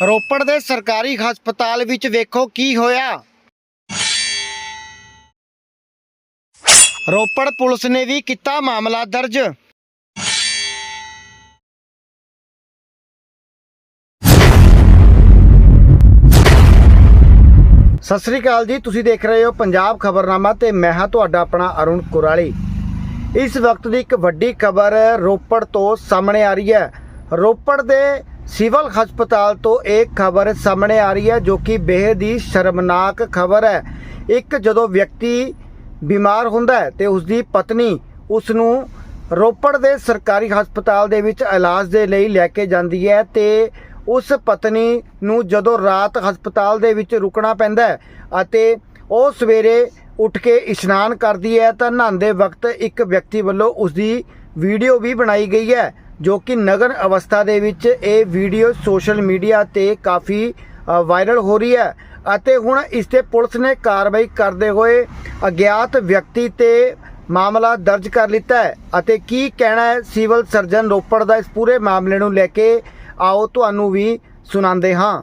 ਰੋਪੜ ਦੇ ਸਰਕਾਰੀ ਹਸਪਤਾਲ ਵਿੱਚ ਵੇਖੋ ਕੀ ਹੋਇਆ। ਰੋਪੜ ਪੁਲਿਸ ਨੇ ਵੀ ਕੀਤਾ ਮਾਮਲਾ ਦਰਜ। ਸਤਿ ਸ੍ਰੀ ਅਕਾਲ ਜੀ, ਤੁਸੀਂ ਦੇਖ ਰਹੇ ਹੋ ਪੰਜਾਬ ਖਬਰਨਾਮਾ ਤੇ ਮੈਂ ਹਾਂ ਤੁਹਾਡਾ ਆਪਣਾ ਅਰੁਣ ਕੁਰਾਲੀ। ਇਸ ਵਕਤ ਦੀ ਇੱਕ ਵੱਡੀ ਖਬਰ ਰੋਪੜ ਤੋਂ ਸਾਹਮਣੇ ਆ ਰਹੀ ਹੈ। ਰੋਪੜ ਦੇ ਸਿਵਲ ਹਸਪਤਾਲ ਤੋਂ ਇੱਕ ਖਬਰ ਸਾਹਮਣੇ ਆ ਰਹੀ ਹੈ, ਜੋ ਕਿ ਬੇहद ਹੀ ਸ਼ਰਮਨਾਕ ਖਬਰ ਹੈ। ਇੱਕ ਜਦੋਂ ਵਿਅਕਤੀ ਬਿਮਾਰ ਹੁੰਦਾ ਹੈ ਤੇ ਉਸ ਦੀ ਪਤਨੀ ਉਸ ਨੂੰ ਰੋਪੜ ਦੇ ਸਰਕਾਰੀ ਹਸਪਤਾਲ ਦੇ ਵਿੱਚ ਇਲਾਜ ਦੇ ਲਈ ਲੈ ਕੇ ਜਾਂਦੀ ਹੈ ਤੇ ਉਸ ਪਤਨੀ ਨੂੰ ਜਦੋਂ ਰਾਤ ਹਸਪਤਾਲ ਦੇ ਵਿੱਚ ਰੁਕਣਾ ਪੈਂਦਾ ਹੈ ਅਤੇ ਉਹ ਸਵੇਰੇ ਉੱਠ ਕੇ ਇਸ਼ਨਾਨ ਕਰਦੀ ਹੈ ਤਾਂ ਨਹਾਉਂਦੇ ਵਕਤ ਇੱਕ ਵਿਅਕਤੀ ਵੱਲੋਂ ਉਸ ਦੀ ਵੀਡੀਓ ਵੀ ਬਣਾਈ ਗਈ ਹੈ। ਜੋ ਕਿ ਨਗਨ ਅਵਸਥਾ ਦੇ ਵਿੱਚ ਇਹ ਵੀਡੀਓ ਸੋਸ਼ਲ ਮੀਡੀਆ ਤੇ ਕਾਫੀ ਵਾਇਰਲ ਹੋ ਰਹੀ ਹੈ ਅਤੇ ਹੁਣ ਇਸ ਤੇ ਪੁਲਿਸ ਨੇ ਕਾਰਵਾਈ ਕਰਦੇ ਹੋਏ ਅਗਿਆਤ ਵਿਅਕਤੀ ਤੇ ਮਾਮਲਾ ਦਰਜ ਕਰ ਲਿੱਤਾ ਹੈ ਅਤੇ ਕੀ ਕਹਿਣਾ ਹੈ ਸਿਵਲ ਸਰਜਨ ਰੋਪੜ ਦਾ ਇਸ ਪੂਰੇ ਮਾਮਲੇ ਨੂੰ ਲੈ ਕੇ ਆਓ ਤੁਹਾਨੂੰ ਵੀ ਸੁਣਾਉਂਦੇ ਹਾਂ।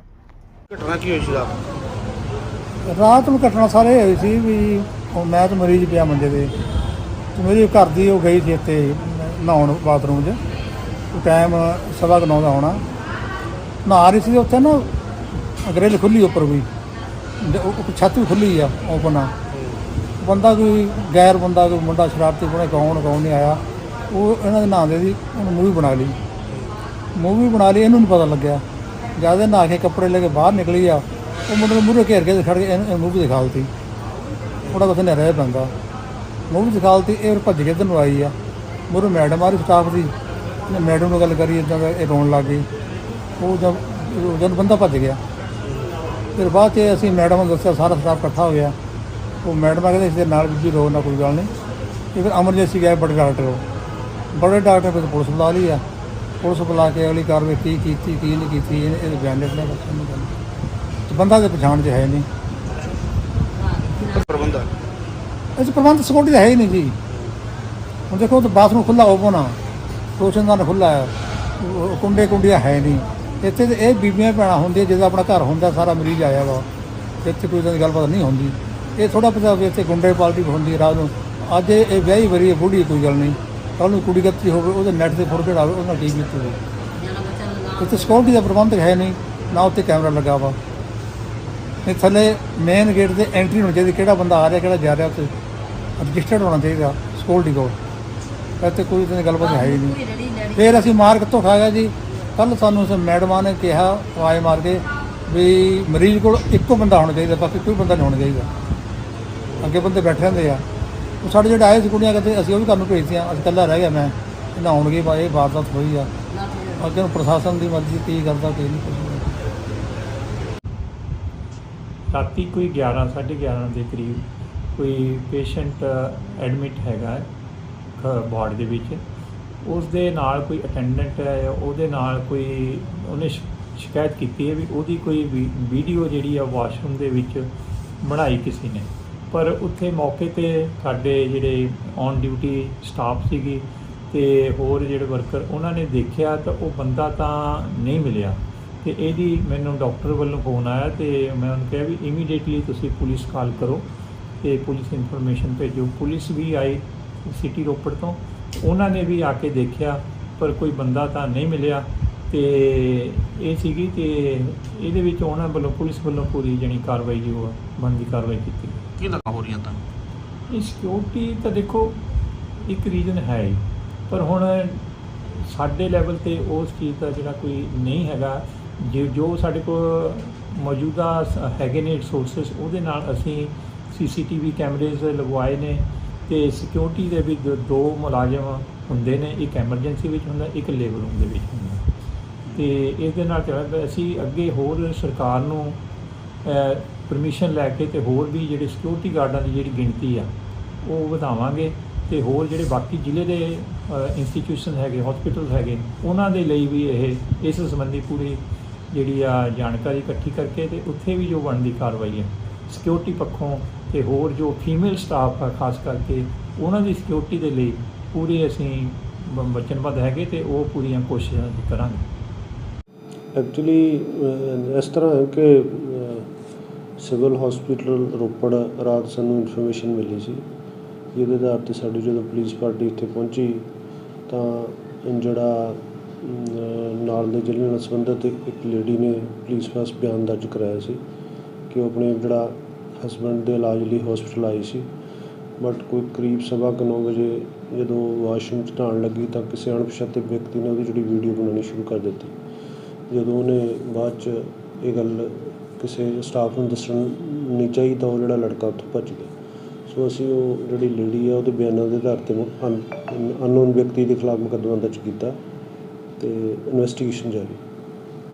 ਘਟਨਾ ਕੀ ਹੋਈ ਸੀ ਰਾਤ? ਰਾਤ ਨੂੰ ਘਟਨਾ ਸਾਰੇ ਹੋਈ ਸੀ ਵੀ ਉਹ ਮੈਂ ਤਾਂ ਮਰੀਜ਼ ਪਿਆ ਮੰਜੇ ਤੇ ਤੇ ਮੇਰੀ ਘਰ ਦੀ ਉਹ ਗਈ ਸੀ ਇੱਥੇ ਨਹਾਉਣ ਬਾਥਰੂਮ 'ਚ। ਟਾਈਮ ਸਵਾ ਕੁ ਨੌ ਦਾ ਹੋਣਾ। ਨਹਾ ਰਹੀ ਸੀ ਉੱਥੇ ਨਾ, ਗ੍ਰਿਲ ਖੁੱਲੀ ਉੱਪਰ ਵੀ। ਤੇ ਉਹ ਉਹ ਛੱਤ ਵੀ ਖੁੱਲੀ ਆ ਓਪਨ ਆ। ਬੰਦਾ ਕੋਈ ਗੈਰ ਬੰਦਾ, ਕੋਈ ਮੁੰਡਾ ਸ਼ਰਾਰਤੀ ਕੋਣੇ ਕੌਣ ਕੌਣ ਨਹੀਂ ਆਇਆ। ਉਹ ਇਹਨਾਂ ਦੇ ਨਾਂ ਦੇ ਦੀ ਉਹਨੇ ਮੂਵੀ ਬਣਾ ਲਈ। ਮੂਵੀ ਬਣਾ ਲਈ, ਇਹਨੂੰ ਨਹੀਂ ਪਤਾ ਲੱਗਿਆ। ਜਦ ਇਹ ਨਹਾ ਕੇ ਕੱਪੜੇ ਲੈ ਕੇ ਬਾਹਰ ਨਿਕਲੀ ਆ, ਉਹ ਮੁੰਡੇ ਨੂੰ ਮੂਹਰੇ ਘੇਰ ਕੇ ਖੜ ਕੇ ਇਹਨੂੰ ਮੂਵੀ ਦਿਖਾ ਦਿੱਤੀ। ਥੋੜਾ ਬਸ ਨੇ ਰਹਿ ਬੰਦਾ ਮੂਵੀ ਦਿਖਾ ਦਿੱਤੀ, ਇਹ ਭੱਜ ਕੇ ਇੱਧਰ ਨੂੰ ਆਈ ਆ। ਮੂਹਰੇ ਮੈਡਮ ਆ ਰਹੀ ਸਟਾਫ ਦੀ। ਇਹਨੇ ਮੈਡਮ ਨੂੰ ਗੱਲ ਕਰੀ ਇਦਾਂ ਇਹ ਰੋਣ ਲੱਗ ਗਈ। ਉਹ ਜਦ ਜਦ ਬੰਦਾ ਭੱਜ ਗਿਆ। ਫਿਰ ਬਾਅਦ 'ਚ ਅਸੀਂ ਮੈਡਮ ਨੂੰ ਦੱਸਿਆ ਸਾਰਾ ਸਟਾਫ ਇਕੱਠਾ ਹੋ ਗਿਆ। ਉਹ ਮੈਡਮ ਆ ਕਹਿੰਦੇ ਇਸ ਦੇ ਨਾਲ ਵੀ ਰੋ ਨਾ ਕੋਈ ਗੱਲ ਨਹੀਂ। ਤੇ ਫਿਰ ਐਮਰਜੈਂਸੀ ਗਏ ਬੜੇ ਡਾਕਟਰ ਕੋਲ। ਬੜੇ ਡਾਕਟਰ ਕੋਲ ਪੁਲਿਸ ਬੁਲਾ ਲਈ ਆ। ਪੁਲਿਸ ਬੁਲਾ ਕੇ ਅਗਲੀ ਕਾਰਵਾਈ ਕੀ ਕੀਤੀ ਕੀ ਨਹੀਂ ਕੀਤੀ ਇਹਦੇ ਬਿਆਨ ਲਿਖਣੇ ਬੱਚੇ ਨੂੰ ਗੱਲ। ਤੇ ਬੰਦਾ ਦੇ ਪਛਾਣ 'ਚ ਹੈ ਨਹੀਂ ਪ੍ਰਬੰਧ? ਇਹ 'ਚ ਪ੍ਰਬੰਧ ਸਿਕਿਉਰਿਟੀ ਦਾ ਹੈ ਹੀ ਨਹੀਂ ਜੀ। ਹੁਣ ਦੇਖੋ ਤੇ ਬਾਥਰੂਮ ਖੁੱਲਾ ਓਪਨ ਆ। ਰੋਸ਼ਨਦਾਨ ਖੁੱਲਾ ਹੈ। ਉਹ ਕੁੰਡੇ ਕੁੰਡੀਆਂ ਹੈ ਨਹੀਂ। ਇੱਥੇ ਤੇ ਇਹ ਬੀਬੀਆਂ ਭੈਣਾਂ ਹੁੰਦੀਆਂ, ਜਿਹਦਾ ਆਪਣਾ ਘਰ ਹੁੰਦਾ, ਸਾਰਾ ਮਰੀਜ਼ ਆਇਆ ਵਾ। ਇੱਥੇ ਕੋਈ ਇਦਾਂ ਦੀ ਗੱਲਬਾਤ ਨਹੀਂ ਹੁੰਦੀ। ਇਹ ਥੋੜਾ ਪਤਾ ਵੀ ਇੱਥੇ ਗੁੰਡੇ ਪਾਲਟੀ ਹੁੰਦੀ ਹੈ ਰਾਤ ਨੂੰ। ਅੱਜ ਇਹ ਵਿਆਹੀ ਵਰੀ ਹੈ, ਬੁੱਢੀ ਕੋਈ ਗੱਲ ਨਹੀਂ। ਕੱਲ ਨੂੰ ਕੁੜੀ ਗੱਤੀ ਹੋਵੇ, ਉਹਦੇ ਨੈਟ ਤੇ ਫੋਟੋ ਚੜਾਵੇ ਉਹਨਾਂ ਟੀਵੀ ਤੇ ਹੋਵੇ। ਇੱਥੇ ਸਿਕਿਉਰਿਟੀ ਦਾ ਪ੍ਰਬੰਧ ਹੈ ਨਹੀਂ, ਨਾ ਉੱਤੇ ਕੈਮਰਾ ਲੱਗਾ ਵਾ। ਤੇ ਥੱਲੇ ਮੇਨ ਗੇਟ ਤੇ ਐਂਟਰੀ ਹੋਣੀ ਚਾਹੀਦੀ, ਕਿਹੜਾ ਬੰਦਾ ਆ ਰਿਹਾ, ਕਿਹੜਾ ਜਾ ਰਿਹਾ ਉੱਥੇ। ਰਜਿਸਟਰਡ ਹੋਣਾ ਚਾਹੀਦਾ ਸਿਕਿਉਰਿਟੀ ਕੋਲ। ਇੱਥੇ ਕੋਈ ਦੀ ਗੱਲਬਾਤ ਹੈ ਹੀ ਨਹੀਂ। ਫਿਰ ਅਸੀਂ ਮਾਰ ਕਿੱਥੋਂ ਖਾ ਗਿਆ ਜੀ? ਕੱਲ ਸਾਨੂੰ ਉਸ ਮੈਡਮਾਂ ਨੇ ਕਿਹਾ ਆਵਾਜ਼ ਮਾਰ ਕੇ ਵੀ ਮਰੀਜ਼ ਕੋਲ ਇੱਕੋ ਬੰਦਾ ਹੋਣਾ ਚਾਹੀਦਾ ਬਾਕੀ ਕੋਈ ਬੰਦਾ ਨਹੀਂ ਹੋਣਾ ਚਾਹੀਦਾ। ਅੱਗੇ ਬੰਦੇ ਬੈਠੇ ਹੁੰਦੇ ਆ। ਉਹ ਸਾਡੇ ਜਿਹੜੇ ਆਏ ਸੀ ਕੁੜੀਆਂ ਕਹਿੰਦੇ ਅਸੀਂ ਉਹ ਵੀ ਕੰਮ ਭੇਜਦੇ ਆ ਅਸੀਂ ਇਕੱਲਾ ਰਹਿ ਗਿਆ ਮੈਂ। ਇਹ ਨਹਾਉਣਗੇ ਬਾ ਇਹ ਵਾਰਦਾਤ ਹੋਈ ਆ। ਅੱਗੇ ਨੂੰ ਪ੍ਰਸ਼ਾਸਨ ਦੀ ਮਰਜ਼ੀ ਕੀ ਕਰਦਾ ਕੀ ਨਹੀਂ ਕਰਦਾ ਰਾਤੀ ਕੋਈ 11 11:30 ਦੇ ਕਰੀਬ ਕੋਈ ਪੇਸ਼ੈਂਟ ਐਡਮਿਟ ਹੈਗਾ ਵਾਰਡ ਦੇ ਵਿੱਚ ਉਸ ਦੇ ਨਾਲ ਕੋਈ ਅਟੈਂਡੈਂਟ ਹੈ ਉਹਦੇ ਨਾਲ ਕੋਈ, ਉਹਨੇ ਸ਼ਿ- ਸ਼ਿਕਾਇਤ ਕੀਤੀ ਹੈ ਵੀ ਉਹਦੀ ਕੋਈ ਵੀ- ਵੀਡੀਓ ਜਿਹੜੀ ਆ ਵਾਸ਼ਰੂਮ ਦੇ ਵਿੱਚ ਬਣਾਈ ਕਿਸੇ ਨੇ। ਪਰ ਉੱਥੇ ਮੌਕੇ ਤੇ ਸਾਡੇ ਜਿਹੜੇ ਔਨ ਡਿਊਟੀ ਸਟਾਫ ਸੀਗੀ ਤੇ ਹੋਰ ਜਿਹੜੇ ਵਰਕਰ ਉਹਨਾਂ ਨੇ ਦੇਖਿਆ ਤਾਂ ਉਹ ਬੰਦਾ ਤਾਂ ਨਹੀਂ ਮਿਲਿਆ। ਤੇ ਇਹਦੀ ਮੈਨੂੰ ਡਾਕਟਰ ਵੱਲੋਂ ਫੋਨ ਆਇਆ ਤੇ ਮੈਂ ਉਹਨੂੰ ਕਿਹਾ ਵੀ ਇਮੀਡੀਏਟਲੀ ਤੁਸੀਂ ਪੁਲਿਸ ਕਾਲ ਕਰੋ ਤੇ ਪੁਲਿਸ ਇਨਫੋਰਮੇਸ਼ਨ ਭੇਜੋ। ਪੁਲਿਸ ਵੀ ਆਈ ਸਿਟੀ ਰੋਪੜ ਤੋਂ। ਉਹਨਾਂ ਨੇ ਵੀ ਆ ਕੇ ਦੇਖਿਆ ਪਰ ਕੋਈ ਬੰਦਾ ਤਾਂ ਨਹੀਂ ਮਿਲਿਆ। ਤੇ ਇਹ ਸੀਗੀ ਤੇ ਇਹਦੇ ਵਿੱਚ ਉਹਨਾਂ ਵੱਲੋਂ ਪੁਲਿਸ ਵੱਲੋਂ ਪੂਰੀ ਜਣੀ ਕਾਰਵਾਈ ਜੋ ਆ, ਬਣਦੀ ਕਾਰਵਾਈ ਕੀਤੀ ਕੀ ਲੱਗਾ ਹੋ ਰਹੀਆਂ ਤਾਂ? ਇਹ ਸਿਕਿਉਰਿਟੀ ਤਾਂ ਦੇਖੋ ਇੱਕ ਰੀਜ਼ਨ ਹੈ ਹੀ। ਪਰ ਹੁਣ ਸਾਡੇ ਲੈਵਲ ਤੇ ਉਸ ਚੀਜ਼ ਦਾ ਜਿਹੜਾ ਕੋਈ ਨਹੀਂ ਹੈਗਾ। ਜੋ ਜੋ ਸਾਡੇ ਕੋਲ ਮੌਜੂਦਾ ਸ- ਹੈਗੇ ਨੇ ਰਿਸੋਰਸਸ ਉਹਦੇ ਨਾਲ ਅਸੀਂ ਸੀਸੀਟੀਵੀ ਕੈਮਰੇਜ਼ ਲਗਵਾਏ ਨੇ। ਤੇ ਸਿਕਿਉਰਿਟੀ ਦੇ ਵਿੱਚ ਦੋ- ਦੋ ਮੁਲਾਜ਼ਮ ਹੁੰਦੇ ਨੇ, ਇੱਕ ਐਮਰਜੈਂਸੀ ਵਿੱਚ ਹੁੰਦਾ, ਇੱਕ ਲੇਬਰ ਰੂਮ ਦੇ ਵਿੱਚ ਹੁੰਦਾ। ਤੇ ਇਸ ਦੇ ਨਾਲ ਚੱਲ ਅਸੀਂ ਅੱਗੇ ਹੋਰ ਸਰਕਾਰ ਨੂੰ ਪਰਮਿਸ਼ਨ ਲੈ ਕੇ ਤੇ ਹੋਰ ਵੀ ਜਿਹੜੇ ਸਿਕਿਉਰਿਟੀ ਗਾਰਡਾਂ ਦੀ ਜਿਹੜੀ ਗਿਣਤੀ ਆ, ਉਹ ਵਧਾਵਾਂਗੇ ਤੇ ਹੋਰ ਜਿਹੜੇ ਬਾਕੀ ਜ਼ਿਲ੍ਹੇ ਦੇ ਇੰਸਟੀਟਿਊਸ਼ਨ ਹੈਗੇ ਹਸਪੀਟਲ ਹੈਗੇ, ਉਹਨਾਂ ਦੇ ਲਈ ਵੀ ਇਹ, ਇਸ ਸੰਬੰਧੀ ਪੂਰੀ ਜਿਹੜੀ ਆ ਜਾਣਕਾਰੀ ਇਕੱਠੀ ਕਰਕੇ ਤੇ ਉੱਥੇ ਵੀ ਜੋ ਬਣਦੀ ਕਾਰਵਾਈ ਹੈ ਸਿਕਿਉਰਿਟੀ ਪੱਖੋਂ ਤੇ ਹੋਰ ਜੋ ਫੀਮੇਲ ਸਟਾਫ ਆ, ਖਾਸ ਕਰਕੇ ਉਹਨਾਂ ਦੀ ਸਿਕਿਉਰਿਟੀ ਦੇ ਲਈ ਪੂਰੇ ਅਸੀਂ ਵਚਨਬੱਧ ਹੈਗੇ ਤੇ ਉਹ ਪੂਰੀਆਂ ਕੋਸ਼ਿਸ਼ਾਂ ਕਰਾਂਗੇ। ਐਕਚੁਅਲੀ ਇਸ ਤਰ੍ਹਾਂ ਹੈ ਕਿ ਸਿਵਲ ਹਸਪੀਟਲ ਰੋਪੜ ਰਾਤ ਸਾਨੂੰ ਇਨਫੋਰਮੇਸ਼ਨ ਮਿਲੀ ਸੀ ਜਿਹਦੇ ਆਧਾਰ ਤੇ ਸਾਡੀ ਜਦੋਂ ਪੁਲਿਸ ਪਾਰਟੀ ਇੱਥੇ ਪਹੁੰਚੀ ਤਾਂ ਜਿਹੜਾ ਨਾਲ ਦੇ ਜ਼ਿਲ੍ਹੇ ਨਾਲ ਸੰਬੰਧਿਤ ਇੱਕ ਇੱਕ ਲੇਡੀ ਨੇ ਪੁਲਿਸ ਪਾਸ ਬਿਆਨ ਦਰਜ ਕਰਾਇਆ ਸੀ ਕਿ ਉਹ ਆਪਣੇ ਜਿਹੜਾ ਹਸਬੈਂਡ ਦੇ ਇਲਾਜ ਲਈ ਹੋਸਪਿਟਲ ਆਈ ਸੀ। ਬਟ ਕੋਈ ਕਰੀਬ ਸਵਾ ਕੁ ਨੌ ਵਜੇ ਜਦੋਂ ਵਾਸ਼ਰੂਮ 'ਚ ਨਹਾਉਣ ਲੱਗੀ ਤਾਂ ਕਿਸੇ ਅਣਪਛਾਤੇ ਵਿਅਕਤੀ ਨੇ ਉਹਦੀ ਜਿਹੜੀ ਵੀਡੀਓ ਬਣਾਉਣੀ ਸ਼ੁਰੂ ਕਰ ਦਿੱਤੀ। ਜਦੋਂ ਉਹਨੇ ਬਾਅਦ 'ਚ ਇਹ ਗੱਲ ਕਿਸੇ ਸਟਾਫ ਨੂੰ ਦੱਸਣ ਨਹੀਂ ਚਾਹੀ ਤਾਂ ਉਹ ਜਿਹੜਾ ਲੜਕਾ ਉੱਥੋਂ ਭੱਜ ਗਿਆ। ਸੋ ਅਸੀਂ ਉਹ ਜਿਹੜੀ ਲੇਡੀ ਆ, ਉਹਦੇ ਬਿਆਨਾਂ ਦੇ ਆਧਾਰ ਤੇ ਅਨਨੋਨ ਵਿਅਕਤੀ ਦੇ ਖਿਲਾਫ ਮੁਕੱਦਮਾ ਦਰਜ ਕੀਤਾ ਤੇ ਇਨਵੈਸਟੀਗੇਸ਼ਨ ਜਾਰੀ।